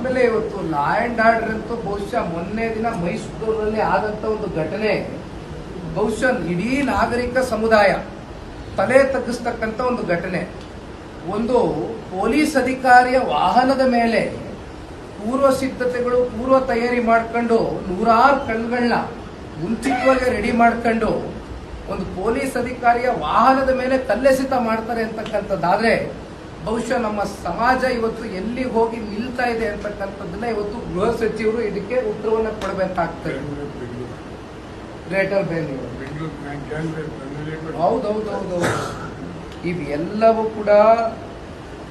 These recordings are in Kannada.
ಆಮೇಲೆ ಇವತ್ತು ಲಾ ಅಂಡ್ ಆರ್ಡರ್ ಅಂತೂ ಬಹುಶಃ ಮೊನ್ನೆ ದಿನ ಮೈಸೂರಿನಲ್ಲಿ ಆದಂತ ಒಂದು ಘಟನೆ. ಬಹುಶಃ ಇಡೀ ನಾಗರಿಕ ಸಮುದಾಯ ತಲೆ ತಗ್ಗಿಸ್ತಕ್ಕಂಥ ಒಂದು ಘಟನೆ. ಒಂದು ಪೊಲೀಸ್ ಅಧಿಕಾರಿಯ ವಾಹನದ ಮೇಲೆ ಪೂರ್ವ ಸಿದ್ಧತೆಗಳು, ಪೂರ್ವ ತಯಾರಿ ಮಾಡ್ಕೊಂಡು ನೂರಾರು ಕಳ್ಗಳನ್ನ ಮುಂಚಿತವಾಗಿ ರೆಡಿ ಮಾಡ್ಕೊಂಡು ಒಂದು ಪೊಲೀಸ್ ಅಧಿಕಾರಿಯ ವಾಹನದ ಮೇಲೆ ತಲ್ಲೆಸಿತ ಮಾಡ್ತಾರೆ ಅಂತಕ್ಕಂಥದ್ದಾದ್ರೆ ಬಹುಶಃ ನಮ್ಮ ಸಮಾಜ ಇವತ್ತು ಎಲ್ಲಿ ಹೋಗಿ ನಿಲ್ತಾ ಇದೆ ಅಂತಕ್ಕಂಥದ್ದನ್ನ ಇವತ್ತು ಗೃಹ ಸಚಿವರು ಇದಕ್ಕೆ ಉತ್ತರವನ್ನ ಕೊಡಬೇಕಾಗ್ತದೆ. ಗ್ರೇಟರ್ ಬೆಂಗಳೂರು. ಹೌದೌದೌದು ಇವೆಲ್ಲವೂ ಕೂಡ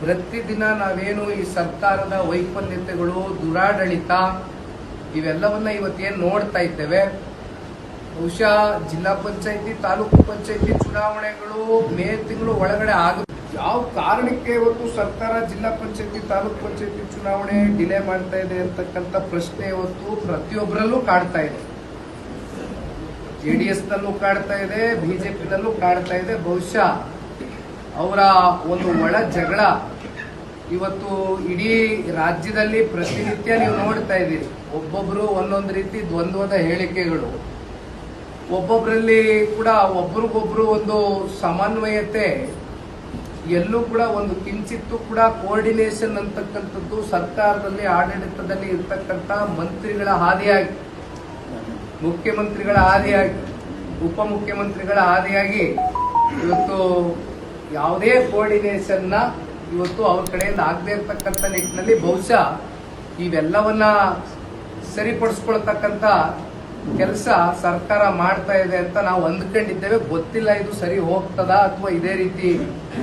ಪ್ರತಿದಿನ ನಾವೇನು ಈ ಸರ್ಕಾರದ ವೈಫಲ್ಯತೆಗಳು, ದುರಾಡಳಿತ ಇವೆಲ್ಲವನ್ನ ಇವತ್ತೇನು ನೋಡ್ತಾ ಇದ್ದೇವೆ. ಬಹುಶಃ ಜಿಲ್ಲಾ ಪಂಚಾಯತಿ, ತಾಲೂಕು ಪಂಚಾಯತಿ ಚುನಾವಣೆಗಳು ಮೇ ತಿಂಗಳು ಒಳಗಡೆ ಆಗ ಯಾವ ಕಾರಣಕ್ಕೆ ಇವತ್ತು ಸರ್ಕಾರ ಜಿಲ್ಲಾ ಪಂಚಾಯತಿ, ತಾಲೂಕ್ ಪಂಚಾಯತಿ ಚುನಾವಣೆ ಡಿಲೇ ಮಾಡ್ತಾ ಇದೆ ಅಂತಕ್ಕಂಥ ಪ್ರಶ್ನೆ ಇವತ್ತು ಪ್ರತಿಯೊಬ್ಬರಲ್ಲೂ ಕಾಡ್ತಾ ಇದೆ. ಜೆ ಡಿ ಎಸ್ ನಲ್ಲೂ ಕಾಡ್ತಾ ಇದೆ, ಬಿಜೆಪಿನಲ್ಲೂ ಕಾಡ್ತಾ ಇದೆ. ಬಹುಶಃ ಅವರ ಒಂದು ಒಳ ಜಗಳ ಇವತ್ತು ಇಡೀ ರಾಜ್ಯದಲ್ಲಿ ಪ್ರತಿನಿತ್ಯ ನೀವು ನೋಡ್ತಾ ಇದ್ದೀರಿ. ಒಬ್ಬೊಬ್ರು ಒಂದೊಂದು ರೀತಿ ದ್ವಂದ್ವದ ಹೇಳಿಕೆಗಳು. ಒಬ್ಬೊಬ್ಬರಲ್ಲಿ ಕೂಡ ಒಬ್ರಿಗೊಬ್ರು ಒಂದು ಸಮನ್ವಯತೆ ಎಲ್ಲೂ ಕೂಡ ಒಂದು ಕಿಂಚಿತ್ತು ಕೂಡ ಕೋರ್ಡಿನೇಷನ್ ಅಂತಕ್ಕಂಥದ್ದು ಸರ್ಕಾರದಲ್ಲಿ, ಆಡಳಿತದಲ್ಲಿ ಇರ್ತಕ್ಕಂಥ ಮಂತ್ರಿಗಳ ಹಾದಿಯಾಗಿ, ಮುಖ್ಯಮಂತ್ರಿಗಳ ಆದಿಯಾಗಿ ಉಪಮುಖ್ಯಮಂತ್ರಿಗಳ ಹಾದಿಯಾಗಿ ಇವತ್ತು ಯಾವುದೇ ಕೋರ್ಡಿನೇಷನ್ನ ಇವತ್ತು ಅವ್ರ ಕಡೆಯಿಂದ ಆಗದೆ ಇರ್ತಕ್ಕಂಥ ನಿಟ್ಟಿನಲ್ಲಿ ಬಹುಶಃ ಇವೆಲ್ಲವನ್ನ ಸರಿಪಡಿಸ್ಕೊಳ್ತಕ್ಕಂಥ ಕೆಲಸ ಸರ್ಕಾರ ಮಾಡ್ತಾ ಇದೆ ಅಂತ ನಾವು ಅಂದ್ಕೊಂಡಿದ್ದೇವೆ. ಗೊತ್ತಿಲ್ಲ ಇದು ಸರಿ ಹೋಗ್ತದ ಅಥವಾ ಇದೇ ರೀತಿ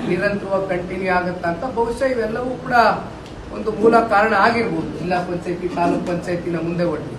ನಿರಂತರವಾಗಿ ಕಂಟಿನ್ಯೂ ಆಗುತ್ತಾ ಅಂತ. ಬಹುಶಃ ಇವೆಲ್ಲವೂ ಕೂಡ ಒಂದು ಮೂಲ ಕಾರಣ ಆಗಿರ್ಬೋದು. ಜಿಲ್ಲಾ ಪಂಚಾಯತಿ, ತಾಲೂಕ್ ಪಂಚಾಯತಿನ ಮುಂದೆ ಒಟ್ಟು